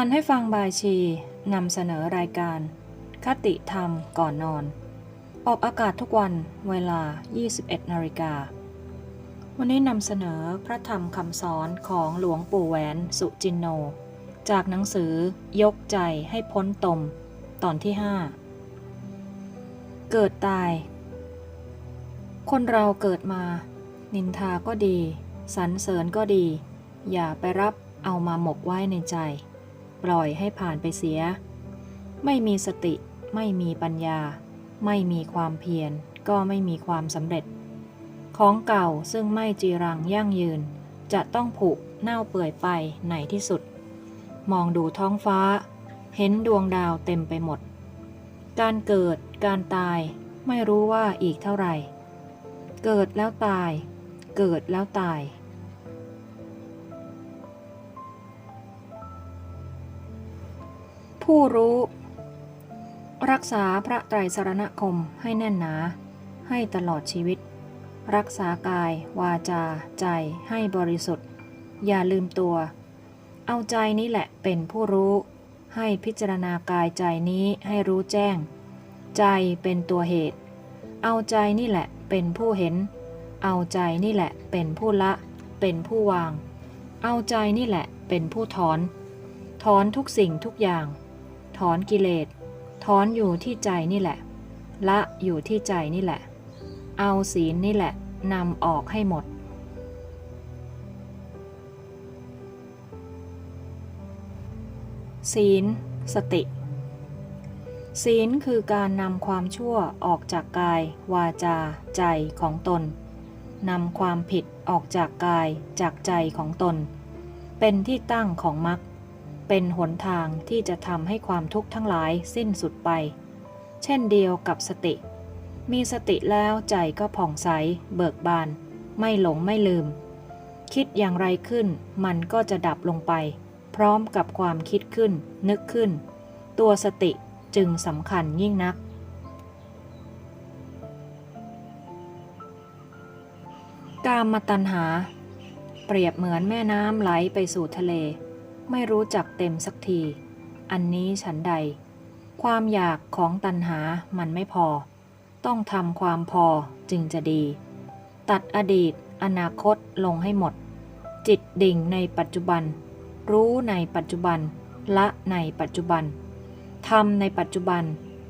อ่านให้ฟังบายชีนำเสนอรายการ คติธรรมก่อนนอน ออกอากาศทุกวันเวลา 21นาฬิกา วันนี้นำเสนอพระธรรมคำสอนของหลวงปู่แหวนสุจินโน จากหนังสือยกใจให้พ้นตม ตอนที่ 5 เกิดตาย คนเราเกิดมา นินทาก็ดีสรรเสริญก็ดี อย่าไปรับเอามาหมกไว้ในใจ ปล่อยให้ผ่านไปเสีย ไม่มีสติ ไม่มีปัญญา ไม่มีความเพียร ก็ไม่มีความสำเร็จ ของเก่าซึ่งไม่จีรังยั่งยืน จะต้องผุเน่าเปื่อยไปในที่สุด มองดูท้องฟ้า เห็นดวงดาวเต็มไปหมด การเกิด การตาย ไม่รู้ว่าอีกเท่าไหร่ เกิดแล้วตาย เกิดแล้วตาย ผู้รู้ รักษาพระไตรสรณคมให้แน่นหนา ให้ตลอดชีวิต รักษากาย วาจา ใจให้บริสุทธิ์ อย่าลืมตัว เอาใจนี้แหละเป็นผู้รู้ ให้พิจารณากายใจนี้ให้รู้แจ้ง ใจเป็นตัวเหตุ เอาใจนี่แหละเป็นผู้เห็น เอาใจนี่แหละเป็นผู้ละ เป็นผู้วาง เอาใจนี่แหละเป็นผู้ถอน ถอนทุกสิ่งทุกอย่าง ถอนกิเลสถอนอยู่ที่ใจนี่แหละ ละอยู่ที่ใจนี่แหละ เอาศีลนี่แหละนำออกให้หมด ศีล สติ ศีลคือการนำความชั่วออกจากกาย วาจา ใจของตนนำความผิดออกจากกายจากใจของตน เป็นที่ตั้งของมรรค เป็นหนทางที่จะทำให้ความทุกข์ทั้งหลายสิ้นสุดไป เช่นเดียวกับสติ มีสติแล้วใจก็ผ่องใส เบิกบาน ไม่หลงไม่ลืม คิดอย่างไรขึ้น มันก็จะดับลงไป พร้อมกับความคิดขึ้น นึกขึ้น ตัวสติจึงสำคัญยิ่งนัก กามตัณหา เปรียบเหมือนแม่น้ำไหลไปสู่ทะเล ไม่รู้จักเต็มสักที อันนี้ฉันใด ความอยากของตัณหามันไม่พอ ต้องทำความพอจึงจะดี ตัดอดีต อนาคตลงให้หมด จิตดิ่งในปัจจุบัน รู้ในปัจจุบัน ละในปัจจุบันทำในปัจจุบัน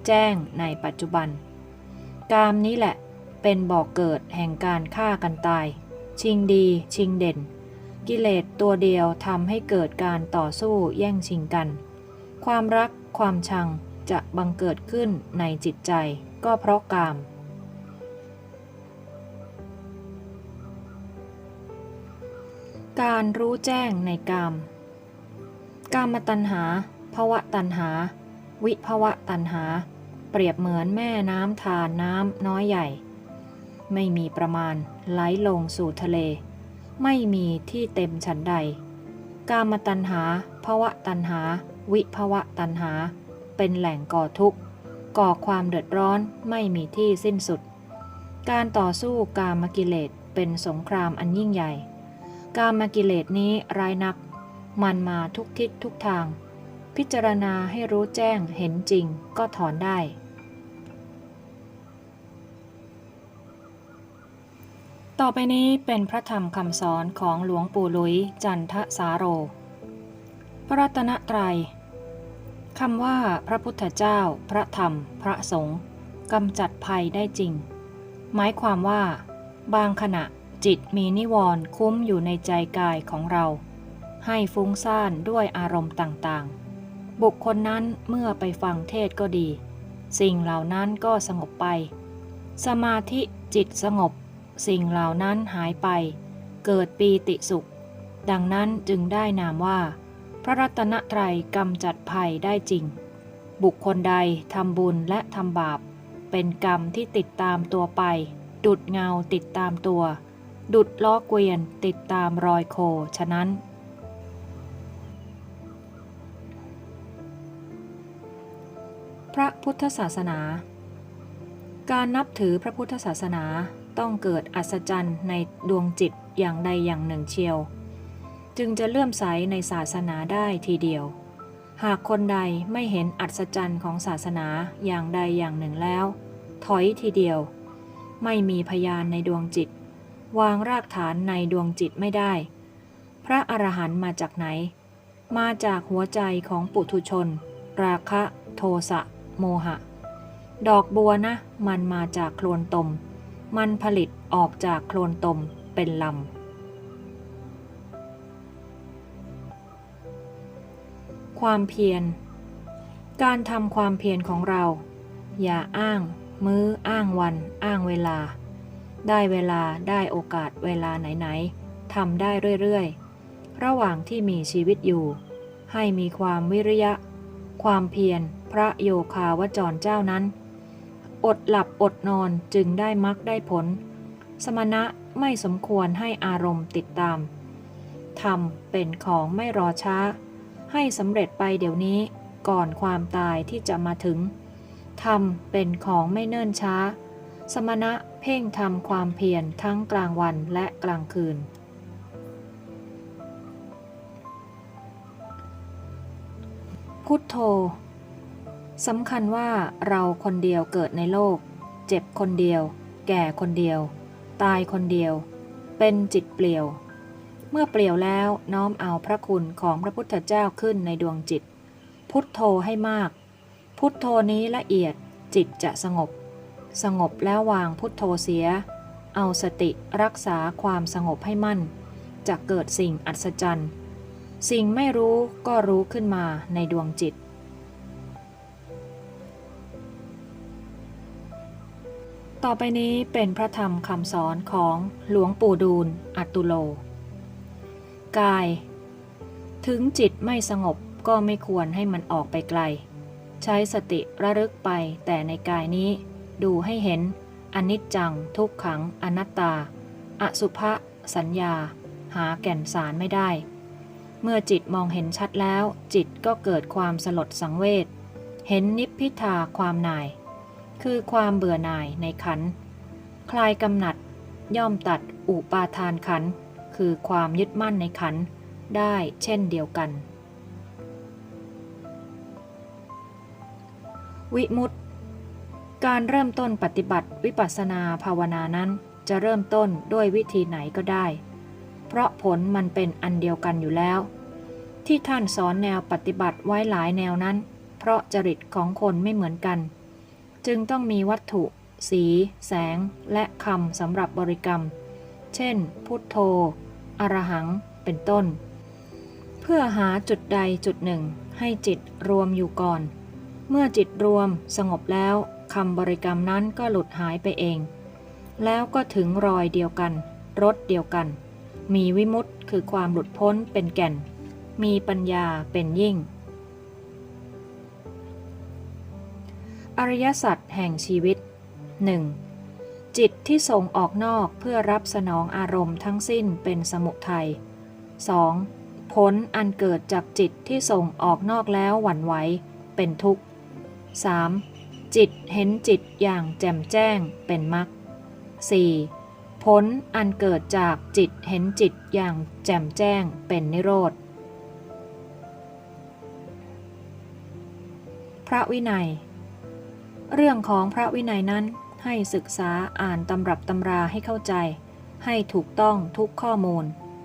แจ้งในปัจจุบัน กามนี้แหละเป็นบ่อกเกิดแห่งการฆ่ากันตาย ชิงดีชิงเด่น กิเลสตัวเดียวทำให้เกิดการต่อสู้แย่งชิงกัน ความรักความชังจะบังเกิดขึ้นในจิตใจก็เพราะกาม การรู้แจ้งในกาม กามตัณหาภวะตัณหา วิภวะตัณหา เปรียบเหมือนแม่น้ำทานน้ำน้อยใหญ่ ไม่มีประมาณไหลลงสู่ทะเล ไม่มีที่เต็มฉันใด กามตัณหาภวะตัณหา วิภวะตัณหา เป็นแหล่งก่อทุกข์ก่อความเดือดร้อนไม่มีที่สิ้นสุด การต่อสู้กามกิเลสเป็นสงครามอันยิ่งใหญ่ กามกิเลสนี้ร้ายนัก มันมาทุกทิศทุกทาง พิจารณาให้รู้แจ้งเห็นจริงก็ถอนได้ ต่อไปนี้เป็นพระธรรมคำสอนของหลวงปู่ลุยจันทสาโร พระรัตนตรัยคำว่าพระพุทธเจ้า พระธรรม พระสงฆ์กำจัดภัยได้จริง หมายความว่า บางขณะจิตมีนิวรณ์คุ้มอยู่ในใจกายของเรา ให้ฟุ้งซ่านด้วยอารมณ์ต่างๆ บุคคลนั้นเมื่อไปฟังเทศก็ดี สิ่งเหล่านั้นก็สงบไป สมาธิจิตสงบ สิ่งเหล่านั้นหายไป เกิดปีติสุข ดังนั้นจึงได้นามว่า พระรัตนตรัยกำจัดภัยได้จริง บุคคลใดทำบุญและทำบาป เป็นกรรมที่ติดตามตัวไป ดุดเงาติดตามตัว ดุดล้อเกวียนติดตามรอยโคฉะนั้นพระพุทธศาสนา การนับถือพระพุทธศาสนา ต้องเกิดอัศจรรย์ในดวงจิตอย่างใดอย่างหนึ่งเชียว จึงจะเลื่อมใสในศาสนาได้ทีเดียว หากคนใดไม่เห็นอัศจรรย์ของศาสนาอย่างใดอย่างหนึ่งแล้ว ถอยทีเดียว ไม่มีพยานในดวงจิต วางรากฐานในดวงจิตไม่ได้ พระอรหันต์มาจากไหน มาจากหัวใจของปุถุชน ราคะ โทสะ โมหะ ดอกบัวนะ มันมาจากโคลนตม มันผลิตออกจากโคลนตมเป็นลำ ความเพียร การทำความเพียรของเรา อย่าอ้าง มื้ออ้างวัน อ้างเวลา ได้เวลาได้โอกาสเวลาไหนๆทำได้เรื่อยๆ ระหว่างที่มีชีวิตอยู่ ให้มีความวิริยะ ความเพียรพระโยคาวจรเจ้านั้น อดหลับอดนอนจึงได้มักได้ผล สมณะไม่สมควรให้อารมณ์ติดตามทำเป็นของไม่รอช้า ให้สำเร็จไปเดี๋ยวนี้ก่อนความตายที่จะมาถึงทำเป็นของไม่เนิ่นช้า สมณะเพ่งทำความเพียรทั้งกลางวันและกลางคืน พุทโธ สำคัญว่าเราคนเดียวเกิดในโลก เจ็บคนเดียว แก่คนเดียว ตายคนเดียว เป็นจิตเปลี่ยว เมื่อเปลี่ยวแล้วน้อมเอาพระคุณของพระพุทธเจ้าขึ้นในดวงจิต พุทโธให้มาก พุทโธนี้ละเอียดจิตจะสงบ สงบแล้ววางพุทโธเสีย เอาสติรักษาความสงบให้มั่น จะเกิดสิ่งอัศจรรย์ สิ่งไม่รู้ก็รู้ขึ้นมาในดวงจิต ต่อไปนี้เป็นพระธรรมคำสอนของหลวงปู่ดูล อัตตุโล กาย ถึงจิตไม่สงบก็ไม่ควรให้มันออกไปไกล ใช้สติระลึกไปแต่ในกายนี้ ดูให้เห็น อนิจจัง ทุกขัง อนัตตา อสุภะสัญญา หาแก่นสารไม่ได้ เมื่อจิตมองเห็นชัดแล้ว จิตก็เกิดความสลดสังเวชเห็นนิพพิทาความหน่าย คือความเบื่อหน่ายในขัน คลายกำหนัด ย่อมตัดอุปาทานขัน คือความยึดมั่นในขัน ได้เช่นเดียวกัน วิมุตติ การเริ่มต้นปฏิบัติวิปัสสนาภาวนานั้นจะเริ่มต้นด้วยวิธีไหนก็ได้ เพราะผลมันเป็นอันเดียวกันอยู่แล้ว ที่ท่านสอนแนวปฏิบัติไว้หลายแนวนั้น เพราะจริตของคนไม่เหมือนกัน จึงต้องมีวัตถุ สี แสง และคำสำหรับบริกรรม เช่น พุทโธ อรหัง เป็นต้น เพื่อหาจุดใดจุดหนึ่ง ให้จิตรวมอยู่ก่อน เมื่อจิตรวมสงบแล้วคำบริกรรมนั้นก็หลุดหายไปเอง แล้วก็ถึงรอยเดียวกันรสเดียวกัน มีวิมุตติคือความหลุดพ้นเป็นแก่น มีปัญญาเป็นยิ่ง อริยสัจแห่งชีวิต 1. จิตที่ส่งออกนอกเพื่อรับสนองอารมณ์ทั้งสิ้นเป็นสมุทัย 2. ผลอันเกิดจากจิตที่ส่งออกนอกแล้วหวั่นไหวเป็นทุกข์ 3. จิตเห็นจิตอย่างแจ่มแจ้งเป็นมรรค 4. ผลอันเกิดจากจิตเห็นจิตอย่างแจ่มแจ้งเป็นนิโรธ พระวินัย เรื่องของพระวินัยนั้นให้ศึกษาอ่านตำรับตำราให้เข้าใจ ให้ถูกต้องทุกข้อมูล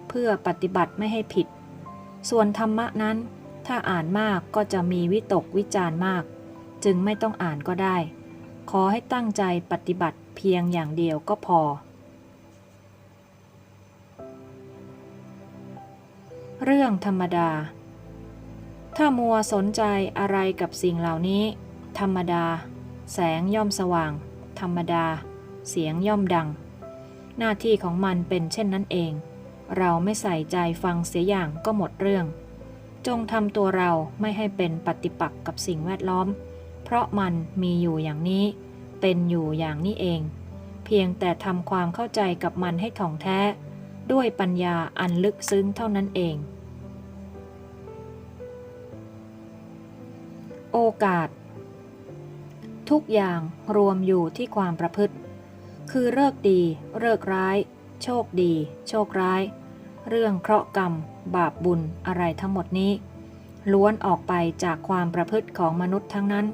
เพื่อปฏิบัติไม่ให้ผิด ส่วนธรรมะนั้น ถ้าอ่านมากก็จะมีวิตกวิจารมาก จึงไม่ต้องอ่านก็ได้ ขอให้ตั้งใจปฏิบัติเพียงอย่างเดียวก็พอ เรื่องธรรมดา ถ้ามัวสนใจอะไรกับสิ่งเหล่านี้ ธรรมดา แสงย่อมสว่าง ธรรมดา เสียงย่อมดัง หน้าที่ของมันเป็นเช่นนั้นเอง เราไม่ใส่ใจฟังเสียอย่างก็หมดเรื่อง จงทำตัวเราไม่ให้เป็นปฏิปักษ์กับสิ่งแวดล้อม เพราะมันมีอยู่อย่างนี้ เป็นอยู่อย่างนี้เอง เพียงแต่ทำความเข้าใจกับมันให้ถ่องแท้ ด้วยปัญญาอันลึกซึ้งเท่านั้นเอง โอกาส ทุกอย่างรวมอยู่ที่ความประพฤติ คือเลิกดีเลิกร้าย โชคดี โชคร้าย เรื่องเคราะห์กรรม บาปบุญอะไรทั้งหมดนี้ ล้วนออกไปจากความประพฤติของมนุษย์ทั้งนั้น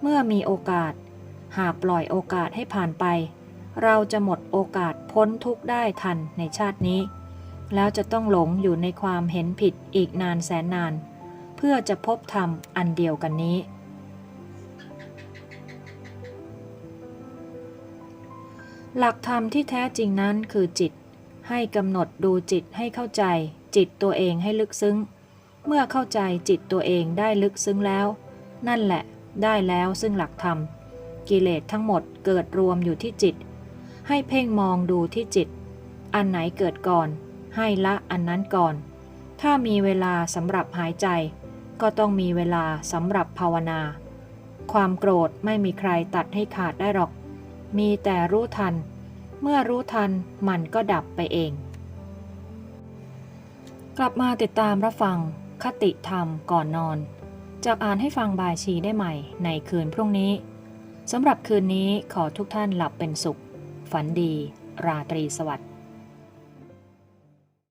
เมื่อมีโอกาส หากปล่อยโอกาสให้ผ่านไป เราจะหมดโอกาสพ้นทุกข์ได้ทันในชาตินี้ แล้วจะต้องหลงอยู่ในความเห็นผิดอีกนานแสนนาน เพื่อจะพบธรรมอันเดียวกันนี้ หลักธรรมที่แท้จริงนั้นคือจิต ให้กำหนดดูจิตให้เข้าใจ จิตตัวเองให้ลึกซึ้ง เมื่อเข้าใจจิตตัวเองได้ลึกซึ้งแล้ว นั่นแหละได้แล้วซึ่งหลักธรรม กิเลสทั้งหมดเกิดรวมอยู่ที่จิต ให้เพ่งมองดูที่จิต อันไหนเกิดก่อน ให้ละอันนั้นก่อน ถ้ามีเวลาสำหรับหายใจ ก็ต้องมีเวลาสำหรับภาวนา ความโกรธไม่มีใครตัดให้ขาดได้หรอก มีแต่รู้ทัน เมื่อรู้ทันมันก็ดับไปเอง กลับมาติดตามรับฟังคติธรรมก่อนนอน จากอ่านให้ฟังบายชีได้ใหม่ในคืนพรุ่งนี้สำหรับคืนนี้ขอทุกท่านหลับเป็นสุข ฝันดี ราตรีสวัสดิ์